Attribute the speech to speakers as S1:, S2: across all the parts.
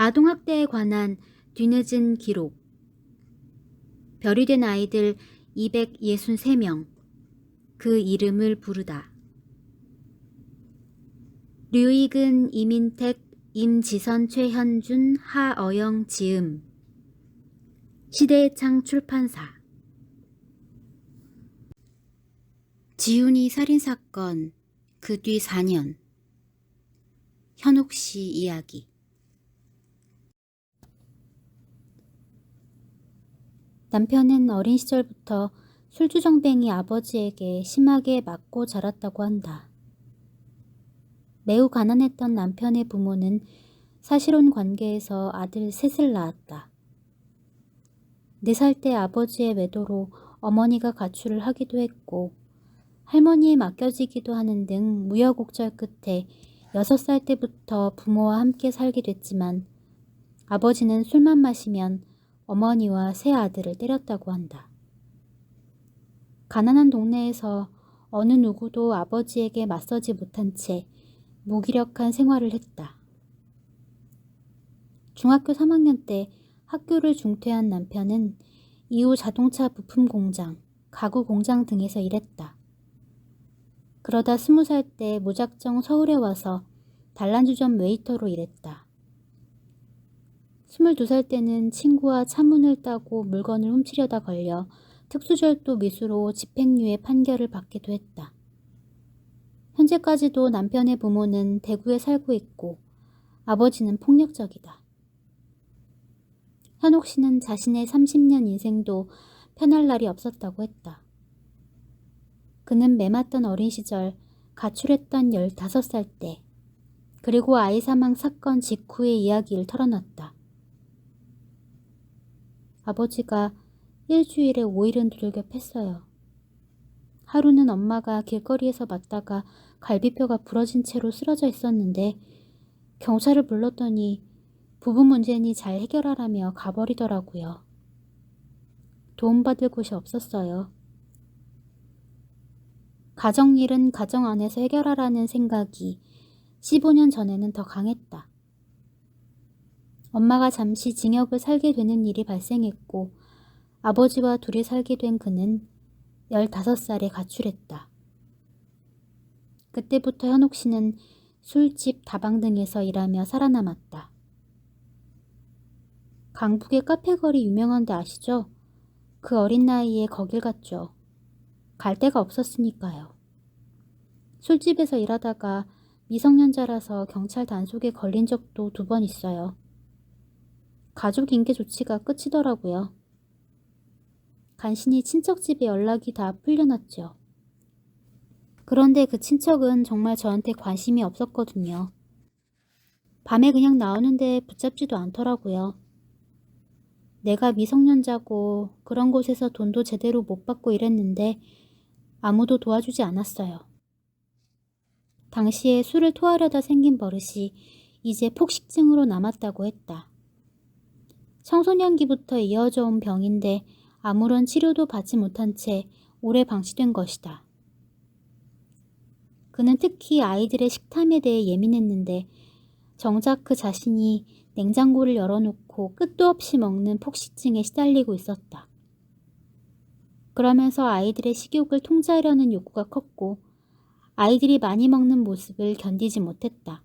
S1: 아동학대에 관한 뒤늦은 기록. 별이 된 아이들 263명. 그 이름을 부르다. 류익은, 이민택, 임지선, 최현준, 하어영, 지음. 시대의 창 출판사. 지훈이 살인사건, 그 뒤 4년. 현옥 씨 이야기. 남편은 어린 시절부터 술주정뱅이 아버지에게 심하게 맞고 자랐다고 한다. 매우 가난했던 남편의 부모는 사실혼 관계에서 아들 셋을 낳았다. 네 살 때 아버지의 외도로 어머니가 가출을 하기도 했고 할머니에 맡겨지기도 하는 등 무여곡절 끝에 여섯 살 때부터 부모와 함께 살게 됐지만 아버지는 술만 마시면 어머니와 세 아들을 때렸다고 한다. 가난한 동네에서 어느 누구도 아버지에게 맞서지 못한 채 무기력한 생활을 했다. 중학교 3학년 때 학교를 중퇴한 남편은 이후 자동차 부품 공장, 가구 공장 등에서 일했다. 그러다 스무 살때 무작정 서울에 와서 단란주점 웨이터로 일했다. 22살 때는 친구와 차문을 따고 물건을 훔치려다 걸려 특수절도 미수로 집행유예 판결을 받기도 했다. 현재까지도 남편의 부모는 대구에 살고 있고 아버지는 폭력적이다. 현옥 씨는 자신의 30년 인생도 편할 날이 없었다고 했다. 그는 매맞던 어린 시절 가출했던 15살 때 그리고 아이 사망 사건 직후의 이야기를 털어놨다. 아버지가 일주일에 5일은 두들겨 팼어요. 하루는 엄마가 길거리에서 맞다가 갈비뼈가 부러진 채로 쓰러져 있었는데 경찰을 불렀더니 부부 문제니 잘 해결하라며 가버리더라고요. 도움받을 곳이 없었어요. 가정일은 가정 안에서 해결하라는 생각이 15년 전에는 더 강했다. 엄마가 잠시 징역을 살게 되는 일이 발생했고 아버지와 둘이 살게 된 그는 15살에 가출했다. 그때부터 현옥 씨는 술집, 다방 등에서 일하며 살아남았다. 강북의 카페거리 유명한 데 아시죠? 그 어린 나이에 거길 갔죠. 갈 데가 없었으니까요. 술집에서 일하다가 미성년자라서 경찰 단속에 걸린 적도 두 번 있어요. 가족 인계 조치가 끝이더라고요. 간신히 친척 집에 연락이 다 풀려났죠. 그런데 그 친척은 정말 저한테 관심이 없었거든요. 밤에 그냥 나오는데 붙잡지도 않더라고요. 내가 미성년자고 그런 곳에서 돈도 제대로 못 받고 일했는데 아무도 도와주지 않았어요. 당시에 술을 토하려다 생긴 버릇이 이제 폭식증으로 남았다고 했다. 청소년기부터 이어져 온 병인데 아무런 치료도 받지 못한 채 오래 방치된 것이다. 그는 특히 아이들의 식탐에 대해 예민했는데 정작 그 자신이 냉장고를 열어놓고 끝도 없이 먹는 폭식증에 시달리고 있었다. 그러면서 아이들의 식욕을 통제하려는 욕구가 컸고 아이들이 많이 먹는 모습을 견디지 못했다.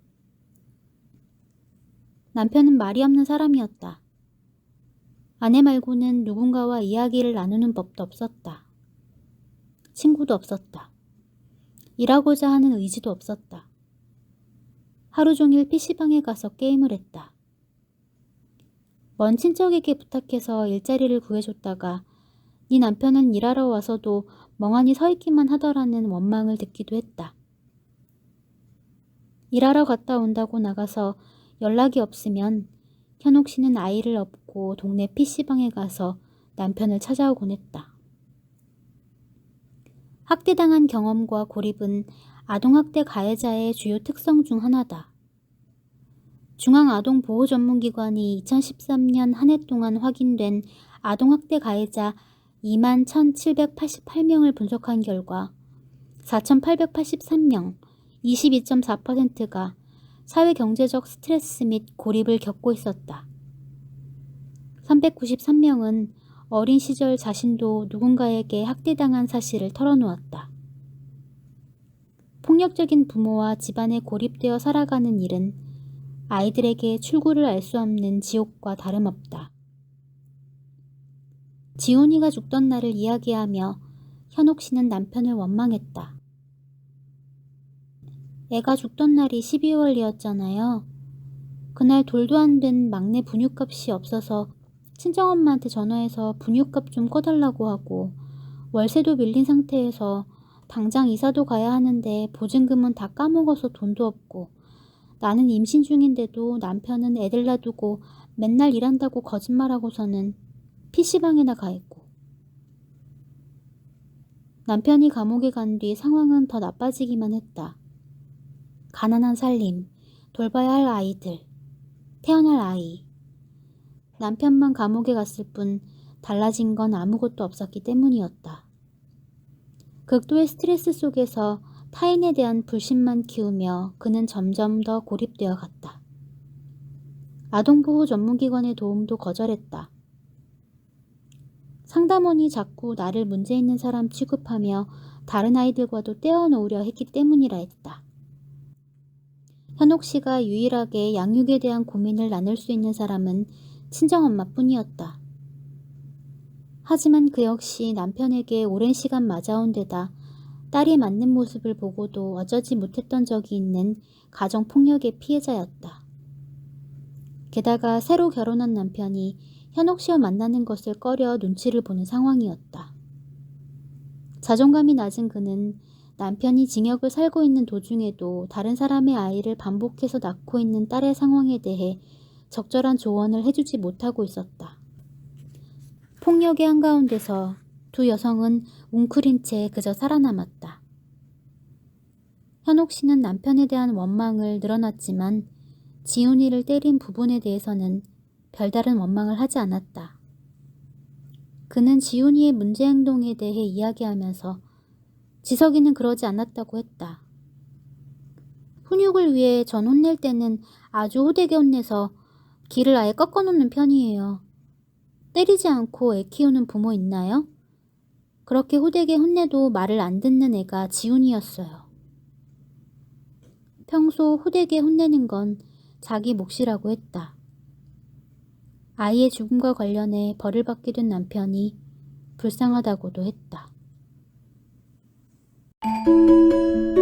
S1: 남편은 말이 없는 사람이었다. 아내 말고는 누군가와 이야기를 나누는 법도 없었다. 친구도 없었다. 일하고자 하는 의지도 없었다. 하루 종일 PC방에 가서 게임을 했다. 먼 친척에게 부탁해서 일자리를 구해줬다가 네 남편은 일하러 와서도 멍하니 서 있기만 하더라는 원망을 듣기도 했다. 일하러 갔다 온다고 나가서 연락이 없으면 현옥 씨는 아이를 업고 동네 PC방에 가서 남편을 찾아오곤 했다. 학대당한 경험과 고립은 아동학대 가해자의 주요 특성 중 하나다. 중앙아동보호전문기관이 2013년 한 해 동안 확인된 아동학대 가해자 2만 1,788명을 분석한 결과 4,883명, 22.4%가 사회 경제적 스트레스 및 고립을 겪고 있었다. 393명은 어린 시절 자신도 누군가에게 학대당한 사실을 털어놓았다. 폭력적인 부모와 집안에 고립되어 살아가는 일은 아이들에게 출구를 알 수 없는 지옥과 다름없다. 지훈이가 죽던 날을 이야기하며 현옥 씨는 남편을 원망했다. 애가 죽던 날이 12월이었잖아요. 그날 돌도 안 된 막내 분유값이 없어서 친정엄마한테 전화해서 분유값 좀 꺼달라고 하고 월세도 밀린 상태에서 당장 이사도 가야 하는데 보증금은 다 까먹어서 돈도 없고 나는 임신 중인데도 남편은 애들 놔두고 맨날 일한다고 거짓말하고서는 PC방에나 가 있고 남편이 감옥에 간 뒤 상황은 더 나빠지기만 했다. 가난한 살림, 돌봐야 할 아이들, 태어날 아이. 남편만 감옥에 갔을 뿐 달라진 건 아무것도 없었기 때문이었다. 극도의 스트레스 속에서 타인에 대한 불신만 키우며 그는 점점 더 고립되어 갔다. 아동보호 전문기관의 도움도 거절했다. 상담원이 자꾸 나를 문제 있는 사람 취급하며 다른 아이들과도 떼어놓으려 했기 때문이라 했다. 현옥 씨가 유일하게 양육에 대한 고민을 나눌 수 있는 사람은 친정엄마 뿐이었다. 하지만 그 역시 남편에게 오랜 시간 맞아온 데다 딸이 맞는 모습을 보고도 어쩌지 못했던 적이 있는 가정폭력의 피해자였다. 게다가 새로 결혼한 남편이 현옥 씨와 만나는 것을 꺼려 눈치를 보는 상황이었다. 자존감이 낮은 그는 남편이 징역을 살고 있는 도중에도 다른 사람의 아이를 반복해서 낳고 있는 딸의 상황에 대해 적절한 조언을 해주지 못하고 있었다. 폭력의 한가운데서 두 여성은 웅크린 채 그저 살아남았다. 현옥 씨는 남편에 대한 원망을 늘어놨지만 지훈이를 때린 부분에 대해서는 별다른 원망을 하지 않았다. 그는 지훈이의 문제 행동에 대해 이야기하면서 지석이는 그러지 않았다고 했다. 훈육을 위해 전 혼낼 때는 아주 호되게 혼내서 길을 아예 꺾어놓는 편이에요. 때리지 않고 애 키우는 부모 있나요? 그렇게 호되게 혼내도 말을 안 듣는 애가 지훈이었어요. 평소 호되게 혼내는 건 자기 몫이라고 했다. 아이의 죽음과 관련해 벌을 받게 된 남편이 불쌍하다고도 했다. Música